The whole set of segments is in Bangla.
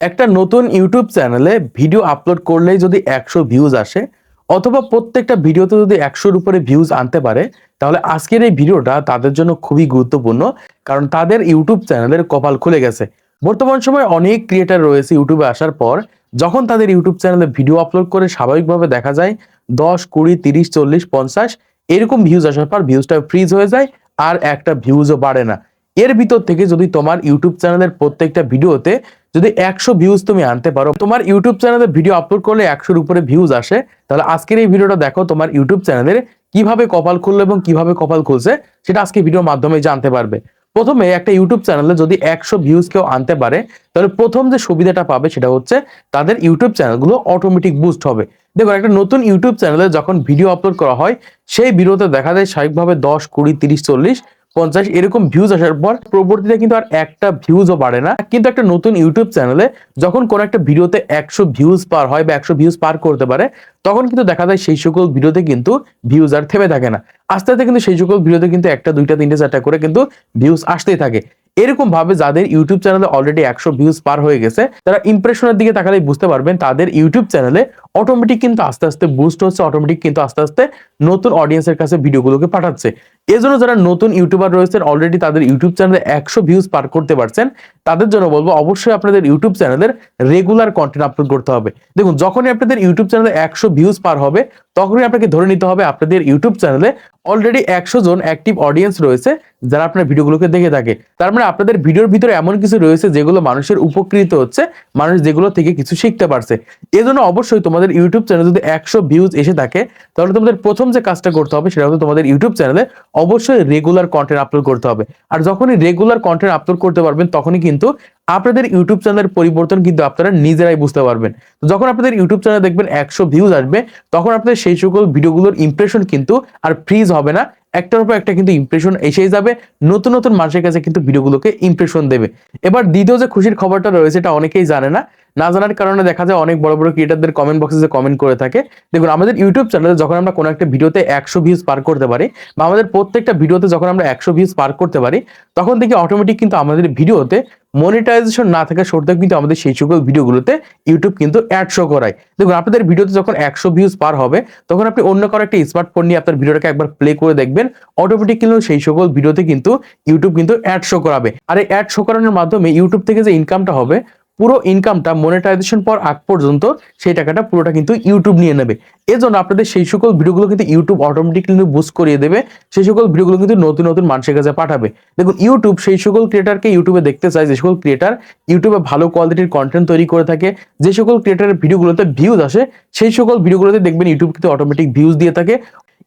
একটা নতুন ইউটিউব চ্যানেলে ভিডিও আপলোড করলেই যদি একশো ভিউজ আসে, অথবা প্রত্যেকটা ভিডিওতে যদি একশোর উপরে ভিউজ আনতে পারে, তাহলে আজকের এই ভিডিওটা তাদের জন্য খুবই গুরুত্বপূর্ণ, কারণ তাদের ইউটিউব চ্যানেলের কপাল খুলে গেছে। বর্তমান সময় অনেক ক্রিয়েটার রয়েছে ইউটিউবে আসার পর, যখন তাদের ইউটিউব চ্যানেলে ভিডিও আপলোড করে স্বাভাবিকভাবে দেখা যায় দশ, কুড়ি, তিরিশ, চল্লিশ, পঞ্চাশ, এরকম ভিউজ আসার পর ভিউজটা ফ্রিজ হয়ে যায় আর একটা ভিউজও বাড়ে না। এর ভিতর থেকে যদি তোমার ইউটিউব চ্যানেলের প্রত্যেকটা ভিডিওতে যদি একশো ভিউজ তুমি আনতে পারো, তোমার ইউটিউব চ্যানেলে ভিডিও আপলোড করলে একশোর উপরে ভিউজ আসে, তাহলে আজকের এই ভিডিওটা দেখো তোমার ইউটিউব চ্যানেলের কীভাবে কপাল খুললো এবং কীভাবে কপাল খুলছে, সেটা আজকে ভিডিওর মাধ্যমে জানতে পারবে। প্রথমে একটা ইউটিউব চ্যানেলে যদি একশো ভিউজ কেউ আনতে পারে, তাহলে প্রথম যে সুবিধাটা পাবে সেটা হচ্ছে তাদের ইউটিউব চ্যানেলগুলো অটোমেটিক বুস্ট হবে। দেখুন একটা নতুন ইউটিউব চ্যানেলে যখন ভিডিও আপলোড করা হয়, সেই ভিডিওতে দেখা যায় স্বাভাবিকভাবে দশ, কুড়ি, তিরিশ, চল্লিশ পঞ্চাশ, এরকম ভিউজ আসার পর পরবর্তীতে কিন্তু আর একটা ভিউজও বাড়ে না। কিন্তু একটা নতুন ইউটিউব চ্যানেলে যখন কোনো একটা ভিডিওতে একশো ভিউজ পার হয় বা একশো ভিউজ পার করতে পারে, তখন কিন্তু দেখা যায় সেই সকল ভিডিওতে কিন্তু ভিউজ আর থেমে থাকে না। আস্তে আস্তে কিন্তু সেই সকল ভিডিওতে কিন্তু একটা, দুইটা, তিনটে, চারটা করে কিন্তু ভিউজ আসতেই থাকে। এরকম ভাবে যাদের ইউটিউব চ্যানেলে অলরেডি একশো ভিউজ পার হয়ে গেছে, তারা ইমপ্রেশনের দিকে তাকালেই বুঝতে পারবেন তাদের ইউটিউব চ্যানেলে অটোমেটিক কিন্তু আস্তে আস্তে বুস্ট হচ্ছে অটোমেটিক কিন্তু আস্তে আস্তে নতুন অডিয়েন্সের কাছে ভিডিওগুলোকে পাঠাচ্ছে। এজন্য যারা নতুন ইউটিউবার রয়েছে অলরেডি তাদের ইউটিউব চ্যানেলে একশো ভিউজ পার করতে পারছেন তাদের জন্য বলব, অবশ্যই আপনাদের ইউটিউব চ্যানেলের রেগুলার কন্টেন্ট আপলোড করতে হবে। দেখুন, যখনই আপনাদের ইউটিউব চ্যানেলে একশো ভিউজ পার হবে, তখনই আপনাকে ধরে নিতে হবে আপনাদের ইউটিউব চ্যানেলে অলরেডি একশো জন অ্যাক্টিভ অডিয়েন্স রয়েছে, যারা আপনার ভিডিওগুলোকে দেখে থাকে। তার মানে আপনাদের ভিডিওর ভিতরে এমন কিছু রয়েছে যেগুলো মানুষের উপকৃত হচ্ছে, মানুষ যেগুলো থেকে কিছু শিখতে পারছে। এজন্য অবশ্যই তোমাদের ইউটিউব চ্যানেল যদি একশো ভিউজ এসে থাকে, তাহলে তোমাদের প্রথম যে কাজটা করতে হবে, সেটা হচ্ছে তোমাদের ইউটিউব চ্যানেলে অবশ্যই রেগুলার কন্টেন্ট আপলোড করতে হবে। আর যখনই রেগুলার কন্টেন্ট আপলোড করতে পারবেন, তখনই কিন্তু আপনাদের ইউটিউব চ্যানেলের পরিবর্তন কিন্তু আপনারা নিজেরাই বুঝতে পারবেন। তো যখন আপনাদের ইউটিউব চ্যানেল দেখবেন একশো ভিউজ আসবে, তখন আপনাদের সেই সকল ভিডিওগুলোর ইমপ্রেশন কিন্তু আর ফ্রিজ হবে না। একটার উপর একটা কিন্তু ইমপ্রেশন এসেই যাবে, নতুন নতুন মানুষের কাছে কিন্তু ভিডিওগুলোকে ইমপ্রেশন দেবে। এবার দ্বিতীয় যে খুশির খবরটা রয়েছে এটা অনেকেই জানে না। না জানার কারণে দেখা যায় অনেক বড় বড় ক্রিয়েটারদের কমেন্ট বক্সে যে কমেন্ট করে থাকে। দেখুন, আমাদের ইউটিউব চ্যানেলে যখন আমরা কোনো একটা ভিডিওতে একশো ভিউজ পার করতে পারি বা আমাদের প্রত্যেকটা ভিডিওতে যখন আমরা একশো ভিউজ পার করতে পারি, তখন থেকে অটোমেটিক কিন্তু আমাদের ভিডিওতে মনিটাইজেশন না থাকা সত্ত্বেও কিন্তু আমাদের সেই সকল ভিডিওগুলোতে ইউটিউব কিন্তু অ্যাড শো করায়। দেখুন, আপনাদের ভিডিওতে যখন একশো ভিউজ পার হবে, তখন আপনি অন্য কারও একটা স্মার্টফোন নিয়ে আপনার ভিডিওটাকে একবার প্লে করে দেখবেন। অটোমেটিক কিন্তু সেই সকল ভিডিওতে কিন্তু ইউটিউব কিন্তু অ্যাড শো করাবে। আর এই অ্যাড শো করানোর মাধ্যমে ইউটিউব থেকে যে ইনকামটা হবে পুরো ইনকামটা মনিটাইজেশন পর আগ পর্যন্ত সেই টাকাটা পুরোটা কিন্তু ইউটিউব নিয়ে নেবে। এজন্য আপনাদের সেই সকল ভিডিওগুলো কিন্তু ইউটিউব অটোমেটিকলি বুস্ট করিয়ে দেবে। সেই সকল ভিডিওগুলো কিন্তু নতুন নতুন মানুষের কাছে পাঠাবে। দেখুন ইউটিউব সেই সকল ক্রিয়েটারকে ইউটিউবে দেখতে চায়, যে সকল ক্রিয়েটার ইউটিউবে ভালো কোয়ালিটির কন্টেন্ট তৈরি করে থাকে, যে সকল ক্রিয়েটারের ভিডিওগুলোতে ভিউজ আসে, সেই সকল ভিডিওগুলোতে দেখবেন ইউটিউব কিন্তু অটোমেটিক ভিউজ দিয়ে থাকে।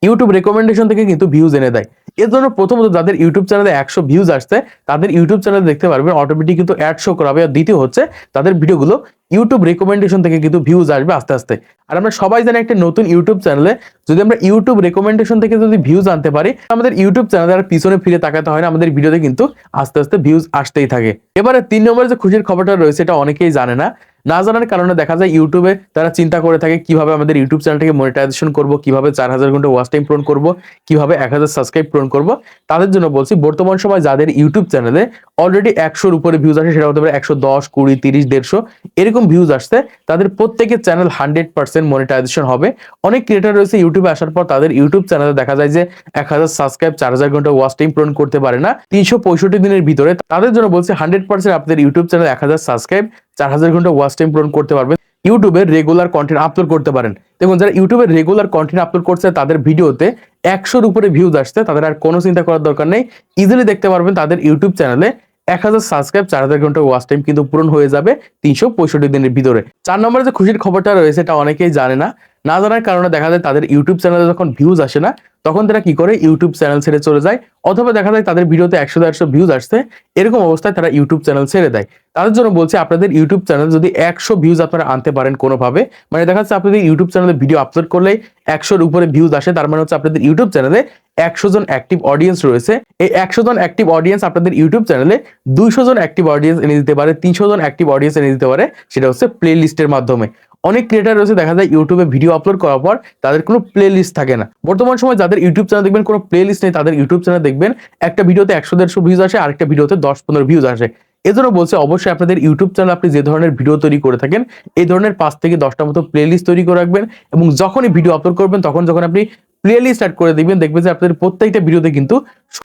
ইউটিউব রেকমেন্ডেশন থেকে কিন্তু ভিউজ এনে দেয়। এর জন্য প্রথমত যাদের ইউটিউব চ্যানেলে একশো ভিউজ আসছে, তাদের ইউটিউব চ্যানেলে দেখতে পারবেন অটোমেটিক কিন্তু অ্যাড শো করাবে। আর দ্বিতীয় হচ্ছে, তাদের ভিডিওগুলো ইউটিউব রেকমেন্ডেশন থেকে কিন্তু ভিউজ আসবে আস্তে আস্তে। আর আমরা সবাই জানি একটা নতুন ইউটিউব চ্যানেলে যদি আমরা ইউটিউব রেকমেন্ডেশন থেকে যদি ভিউজ আনতে পারি, আমাদের ইউটিউব চ্যানেলে আর পিছনে ফিরে তাকাতে হয় না, আমাদের ভিডিওতে কিন্তু আস্তে আস্তে ভিউজ আসতেই থাকে। এবারে তিন নম্বরে যে খুশির খবরটা রয়েছে এটা অনেকেই জানে না। না জানার কারণে দেখা যায় ইউটিউবে তারা চিন্তা করে থাকে, কীভাবে আমাদের ইউটিউব চ্যানেলটাকে মনিটাইজেশন করব, কীভাবে চার হাজার ঘণ্টা ওয়াচ টাইম পূরণ করব, কীভাবে এক হাজার সাবস্ক্রাইব পূরণ করব, তাদের জন্য বলছি, বর্তমান সময় যাদের ইউটিউব চ্যানেলে অলরেডি একশোর উপরে ভিউজ আসে, সেটা হতে পারে একশো দশ, কুড়ি, তিরিশ, দেড়শো, এরকম ভিউজ আসছে, তাদের প্রত্যেকের চ্যানেল হান্ড্রেড পার্সেন্ট মনিটাইজেশন হবে। অনেক ক্রিয়েটার রয়েছে ইউটিউবে আসার পর তাদের ইউটিউব চ্যানেলে দেখা যায় যে এক হাজার সাবস্ক্রাইব চার হাজার ঘণ্টা ওয়াচ টাইম পূরণ করতে পারে না। তিনশো পঁয়ষট্টি দিনের ভিতরে তাদের জন্য বলছি হান্ড্রেড পার্সেন্ট আপনাদের ইউটিউব চ্যানেল এক হাজার সাবস্ক্রাইব চার হাজার ঘণ্টা ওয়াচ টাইম পূরণ করতে পারবেন। ইউটিউবে রেগুলার কন্টেন্ট আপলোড করতে পারেন। দেখুন, যারা ইউটিউবে রেগুলার কন্টেন্ট আপলোড করছে, তাদের ভিডিওতে একশোর উপরে ভিউজ আসছে, তাদের আর কোনো চিন্তা করার দরকার নেই। ইজিলি দেখতে পারবেন তাদের ইউটিউব চ্যানেলে এক হাজার সাবস্ক্রাইব চার হাজার ঘণ্টা ওয়াচ টাইম কিন্তু পূরণ হয়ে যাবে তিনশো পঁয়ষট্টি দিনের ভিতরে। চার নম্বরে যে খুশির খবরটা রয়েছে, এটা অনেকেই জানে না। না জানার কারণে দেখা যায় তাদের ইউটিউব চ্যানেলে যখন ভিউজ আসে না, তখন তারা কি করে? ইউটিউব চ্যানেল ছেড়ে চলে যায়। অথবা দেখা যায় তাদের ভিডিওতে একশো দেড়শো ভিউজ আসছে, এরকম অবস্থায় তারা ইউটিউব চ্যানেল ছেড়ে দেয়। তাদের জন্য বলছি, আপনাদের ইউটিউব চ্যানেল যদি একশো ভিউজ আপনারা আনতে পারেন কোনোভাবে মানে দেখা যাচ্ছে আপনাদের ইউটিউব চ্যানেলে ভিডিও আপলোড করলে একশোর উপরে ভিউজ আসে, তার মানে হচ্ছে আপনাদের ইউটিউব চ্যানেলে একশো জন অ্যাক্টিভ অডিয়েন্স রয়েছে। এই একশো জন অ্যাক্টিভ অডিয়েন্স আপনাদের ইউটিউব চ্যানেলে দুইশো জন অ্যাক্টিভ অডিয়েন্স এনে দিতে পারে, তিনশো জন অ্যাক্টিভ অডিয়েন্স এনে দিতে পারে, সেটা হচ্ছে প্লে লিস্টের মাধ্যমে। অনেক ক্রিয়েটার রয়েছে, দেখা যায় ইউটিউবে ভিডিও আপলোড করার পর তাদের কোনো প্লে লিস্ট থাকে না। বর্তমান সময় যাদের ইউটিউব চ্যানেল দেখবেন, কোনো প্লে লিস্ট নেই, তাদের ইউটিউব চ্যানেল দেখবেন, একটা ভিডিওতে একশো দেড়শো ভিউজ আসে আরেকটা ভিডিওতে দশ পনেরো ভিউজ আসে। এজন্য বলছে, অবশ্যই আপনাদের ইউটিউব চ্যানেল আপনি যে ধরনের ভিডিও তৈরি করে থাকেন, এই ধরনের পাঁচ থেকে দশটা মতো প্লেলিস্ট তৈরি করে রাখবেন এবং যখনই ভিডিও আপলোড করবেন, তখন যখন আপনি প্লেলিস্ট স্টার্ট করে দিবেন, দেখবেন যে আপনাদের প্রত্যেকটা ভিডিওতে কিন্তু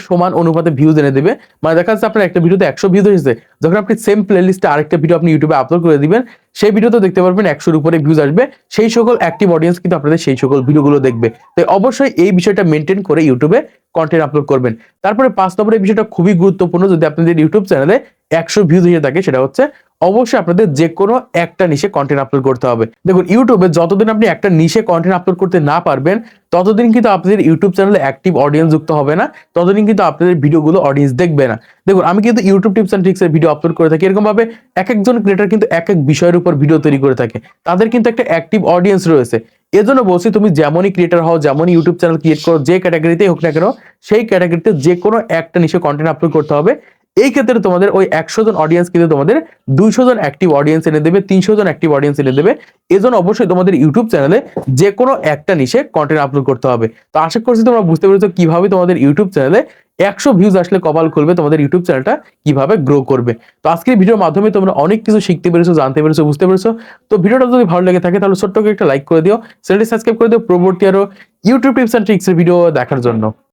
সমান অনুপাতে ভিউজ এনে দেবে। মানে দেখা যাচ্ছে আপনার একটা ভিডিওতে একশো ভিউজ এসেছে, যখন আপনি সেম প্লেলিস্টে আরেকটা ভিডিও আপনি ইউটিউবে আপলোড করে দিবেন, সেই ভিডিওতে দেখতে পারবেন একশোর উপরে ভিউজ আসবে, সেই সকল অ্যাক্টিভ অডিয়েন্স কিন্তু আপনাদের সেই সকল ভিডিওগুলো দেখবে। তাই অবশ্যই এই বিষয়টা মেনটেন করে ইউটিউবে কন্টেন্ট আপলোড করবেন। তারপরে পাঁচ নম্বরের বিষয়টা খুবই গুরুত্বপূর্ণ, যদি আপনাদের ইউটিউব চ্যানেলে একশো ভিউজ এসে থাকে, সেটা হচ্ছে অবশ্যই আপনাদের যে কোনো একটা নিশে কন্টেন্ট আপলোড করতে হবে। দেখুন ইউটিউবে যতদিন আপনি একটা নিশে কন্টেন্ট আপলোড করতে না পারবেন, ততদিন কিন্তু আপনাদের ইউটিউব চ্যানেলে অ্যাক্টিভ অডিয়েন্স যুক্ত হবে না, ততদিন কিন্তু আপনাদের ভিডিওগুলো অডিয়েন্স দেখবে না। দেখুন, আমি কিন্তু ইউটিউব টিপস অ্যান্ড ট্রিক্সের ভিডিও আপলোড করে থাকি। এরকমভাবে এক একজন ক্রিয়েটার কিন্তু এক এক বিষয়ের উপর ভিডিও তৈরি করে থাকে। তাদের কিন্তু একটা অ্যাক্টিভ অডিয়েন্স রয়েছে। এজন্য বলছি, তুমি যেমনই ক্রিয়েটার হও, যেমনই ইউটিউব চ্যানেল ক্রিয়েট করো, যে ক্যাটাগরিতেই হোক না কেন, সেই ক্যাটাগরিতে যে কোনো একটা নিশে কন্টেন্ট আপলোড করতে হবে। এই ক্ষেত্রে তোমাদের ওই একশো জন অডিয়েন্স কিন্তু তোমাদের দুইশো জন অ্যাক্টিভ অডিয়েন্স এনে দেবে, তিনশো জন অ্যাক্টিভ অডিয়েন্স এনে দেবে। এজন্য অবশ্যই তোমাদের ইউটিউব চ্যানেলে যে কোনো একটা নিশে কন্টেন্ট আপলোড করতে হবে। তো আশা করছি তোমরা বুঝতে পেরেছ কীভাবে তোমাদের ইউটিউব চ্যানেলে একশো ভিউজ আসলে কপাল খুলবে, তোমাদের ইউটিউব চ্যানেলটা কীভাবে গ্রো করবে। তো আজকের ভিডিওর মাধ্যমে তোমরা অনেক কিছু শিখতে পেরেছ, জানতে পেরেছ, বুঝতে পেরেছ। তো ভিডিওটা যদি ভালো লেগে থাকে তাহলে ছোট্ট একটা লাইক করে দিও, চ্যানেলটি সাবস্ক্রাইব করে দিও, পরবর্তী আরও ইউটিউব টিপস অ্যান্ড ট্রিক্সের ভিডিও দেখার জন্য।